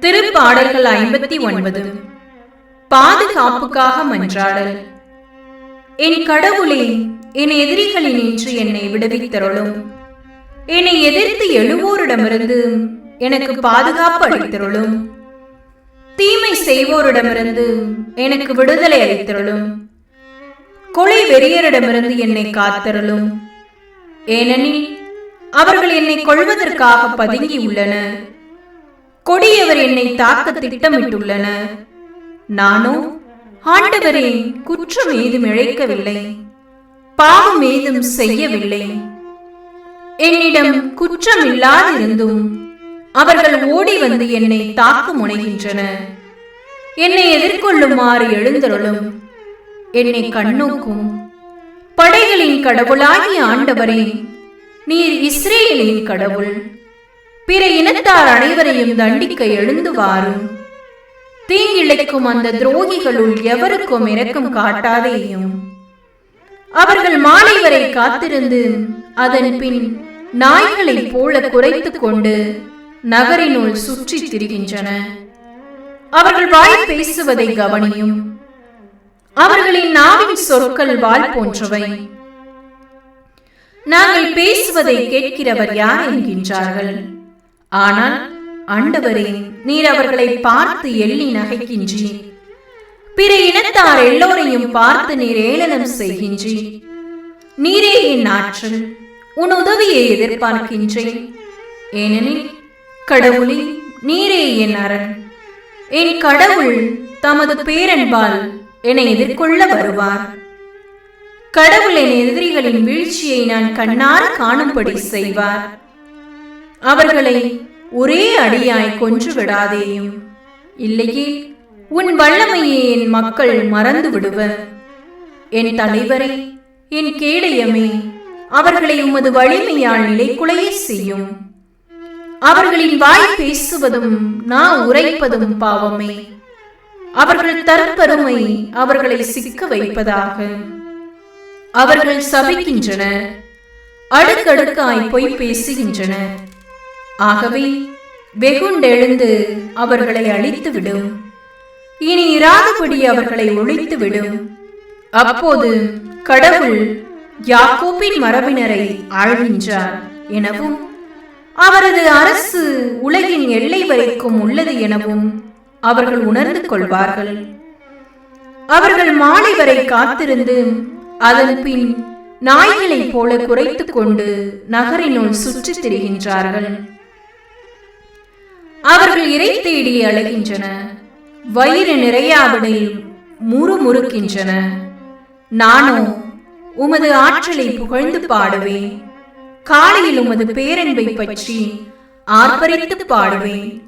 திருப்பாடல்கள் ஐம்பத்தி ஒன்பது. பாதுகாப்புக்காக மன்றாடல். என் கடவுளே என் எதிரிகளின் எதிரிகளினின்று என்னை விடுவித்தருளும். என்னை எதிர்த்து எழுவோரிடமிருந்து எனக்கு பாதுகாப்பு அளித்தருளும். தீமை செய்வோரிடமிருந்து எனக்கு விடுதலை அளித்தருளும். கொலை வெறியரிடமிருந்து என்னை காத்தருளும். ஏனெனில் அவர்கள் என்னை கொள்வதற்காக பதுங்கி உள்ளனர் கொடியவர் என்னை தாக்க திட்டமிட்டுள்ளனர் நானோ ஆண்டவரே குற்றம் ஏதும் இழைக்கவில்லை. பாவம் ஏதும் செய்யவில்லை. என்னிடம் குற்றம் இல்லாதிருந்தும் அவர்கள் ஓடி வந்து என்னை தாக்க முனைகின்றனர் என்னை எதிர்கொள்ளுமாறு எழுந்தருளும். என்னை கண்ணோக்கும். படைகளின் கடவுளாகிய ஆண்டவரே நீர் இஸ்ரேலின் கடவுள். பிற இனத்தார் அனைவரையும் தண்டிக்க எழுந்து வாரும் தீங்கிழைக்கும் அந்த துரோகிகளுள் எவருக்கும் இரக்கம் காட்டாதேயும் அவர்கள் மாலை வரை காத்திருந்து அதன் பின் நாய்களைப் போல குறைத்துக் கொண்டு நகரினுள் சுற்றித் திரிகின்றன. அவர்கள் வாய் பேசுவதை கவனியும். அவர்களின் நாவின் சொற்கள் வாழ் போன்றவை. நாங்கள் பேசுவதை கேட்கிறவர் யார் என்கின்றார்கள். ஆனால் ஆண்டவரே நீர் அவர்களை பார்த்து எள்ளி நகைக்கின்றீர். பிற இனத்தார் எல்லோரையும் பார்த்து நீர் ஏளனம் செய்கின்றீர். நீரே என் ஆற்றல் உன் உதவியை எதிர்பார்க்கின்றேன். ஏனெனில் கடவுளே நீரே என் அரண். என் கடவுள் தமது பேரன்பால் என்னை எதிர்கொள்ள வருவார். கடவுள் என் எதிரிகளின் வீழ்ச்சியை நான் கண்ணார காணும்படி செய்வார். அவர்களை ஒரே அடியாய் கொன்று விடாதேயும் இல்லையே உன் வல்லமையை என் மக்கள் மறந்து விடுவர் என் தலைவரே என் கேடயமே அவர்களை உமது வலிமையால் நிலைக்குலைய செய்யும். அவர்களின் வாய் பேசுவதும் நான் உரைப்பதும் பாவமே. அவர்கள் தற்பெருமை அவர்களை சிக்க வைப்பதாக. அவர்கள் சபிக்கின்றனர் அடுக்கடுக்காய் பொய் பேசுகின்றனர். ஆகவே வெகுண்டெழுந்து அவர்களை அழித்து விடும் இனி இராதபடி அவர்களை ஒழித்துவிடும். அப்போது கடவுள் யாக்கோப்பின் மரபினரை ஆழ்கின்றார் எனவும் அவரது அரசு உலகின் எல்லை வரைக்கும் உள்ளது எனவும் அவர்கள் உணர்ந்து கொள்வார்கள். அவர்கள் மாலை வரை காத்திருந்து அதன் பின் நாய்களைப் போல குறைத்து கொண்டு நகரினுள் சுற்றித் திரிகின்றார்கள். அவர்கள் இறை தேடி அழைகின்றன வயிறு நிறையாவிடில் முறுமுறுக்கின்றன. நானோ உமது ஆற்றலை புகழ்ந்து பாடுவேன் காலையில் உமது பேரன்பை பற்றி ஆர்ப்பரித்து பாடுவேன்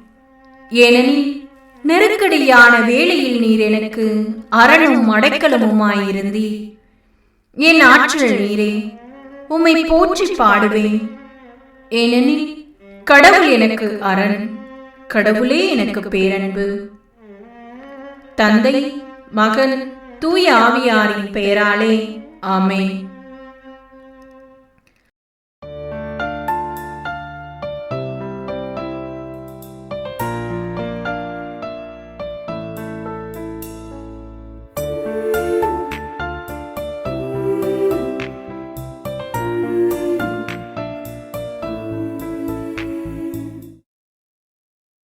ஏனெனில் நெருக்கடியான வேளையில் நீர் எனக்கு அரணும் அடைக்கலமுமாயிருந்தீ என் ஆற்றல் நீரே உம்மை போற்றி பாடுவேன் ஏனெனில் கடவுள் எனக்கு அரண். கடவுளே எனக்கு பேரன்பு. தந்தை மகன் தூய ஆவியாரின் பெயராலே ஆமென்.